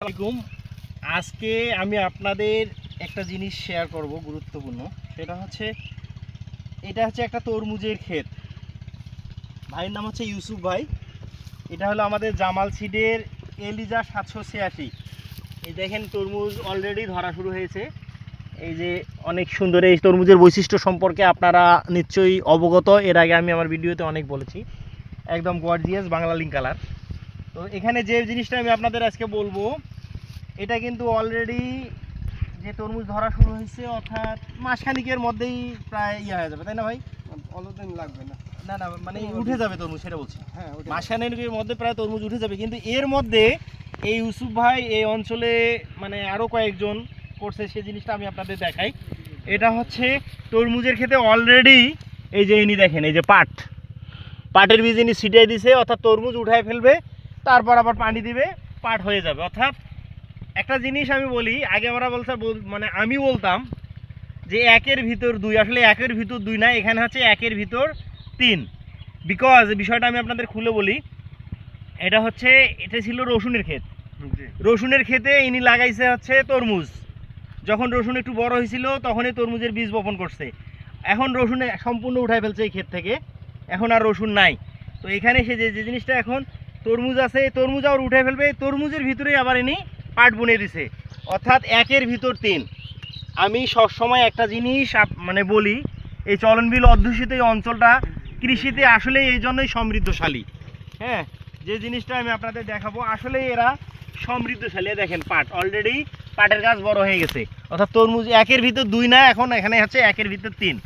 আলাইকুম। আজকে আমি আপনাদের একটা জিনিস শেয়ার করব গুরুত্বপূর্ণ। সেটা হচ্ছে, এটা হচ্ছে একটা তরমুজের ক্ষেত। ভাইয়ের নাম হচ্ছে ইউসুফ ভাই। এটা হলো আমাদের জামাল সিডের এলিজা সাতশো ছিয়াশি। এই দেখেন তরমুজ অলরেডি ধরা শুরু হয়েছে। এই যে অনেক সুন্দর, এই তরমুজের বৈশিষ্ট্য সম্পর্কে আপনারা নিশ্চয়ই অবগত। এর আগে আমি আমার ভিডিওতে অনেক বলেছি। একদম গর্জিয়াস বাংলা লিঙ্ক কালার তো এখানে যে জিনিসটা আমি আপনাদের আজকে বলব এটা কিন্তু অলরেডি যে তরমুজ ধরা শুরু হয়েছে অর্থাৎ মাসখানিকের মধ্যেই প্রায় ইয়ে হয়ে যাবে তাই না ভাই? অতদিন লাগবে না। না না মানে উঠে যাবে তরমুজ সেটা বলছি। হ্যাঁ মাসখানেকের মধ্যে প্রায় তরমুজ উঠে যাবে কিন্তু এর মধ্যে এই ইউসুফ ভাই এই অঞ্চলে মানে আরও কয়েকজন করছে সেই জিনিসটা আমি আপনাদের দেখাই। এটা হচ্ছে তরমুজের ক্ষেতে অলরেডি এই যে ইনি দেখেন এই যে পাট। পাটের বীজ ইনি ছিটিয়ে দিছে অর্থাৎ তরমুজ উঠায় ফেলবে তারপর আবার পানি দিবে পাট হয়ে যাবে। অর্থাৎ একটা জিনিস আমি বলি আগে আমরা বলতে মানে আমি বলতাম যে একের ভিতর দুই আসলে একের ভিতর দুই না এখানে হচ্ছে একের ভিতর তিন। বিকজ বিষয়টা আমি আপনাদের খুলে বলি এটা হচ্ছে এটা ছিল রসুনের ক্ষেত। রসুনের ক্ষেতে ইনি লাগাইছে হচ্ছে তরমুজ। যখন রসুন একটু বড় হয়েছিল তখনই তরমুজের বীজ বপন করছে। এখন রসুনে সম্পূর্ণ উঠাই ফেলছে এই ক্ষেত থেকে। এখন আর রসুন নাই। তো এখানে সে যে জিনিসটা এখন তরমুজ আছে, এই তরমুজ আবার উঠে ফেলবে, এই তরমুজের ভিতরেই আবার ইনি পাট বুনে দিছে। অর্থাৎ একের ভিতর তিন। আমি সবসময় একটা জিনিস মানে বলি, এই চলনবিল অধ্যুষিত এই অঞ্চলটা কৃষিতে আসলে এই জন্যই সমৃদ্ধশালী। হ্যাঁ যে জিনিসটা আমি আপনাদের দেখাবো আসলে এরা সমৃদ্ধশালী। দেখেন পাট অলরেডি পাটের গাছ বড় হয়ে গেছে। অর্থাৎ তরমুজ একের ভিতর দুই না, এখন এখানে হচ্ছে একের ভিতর তিন।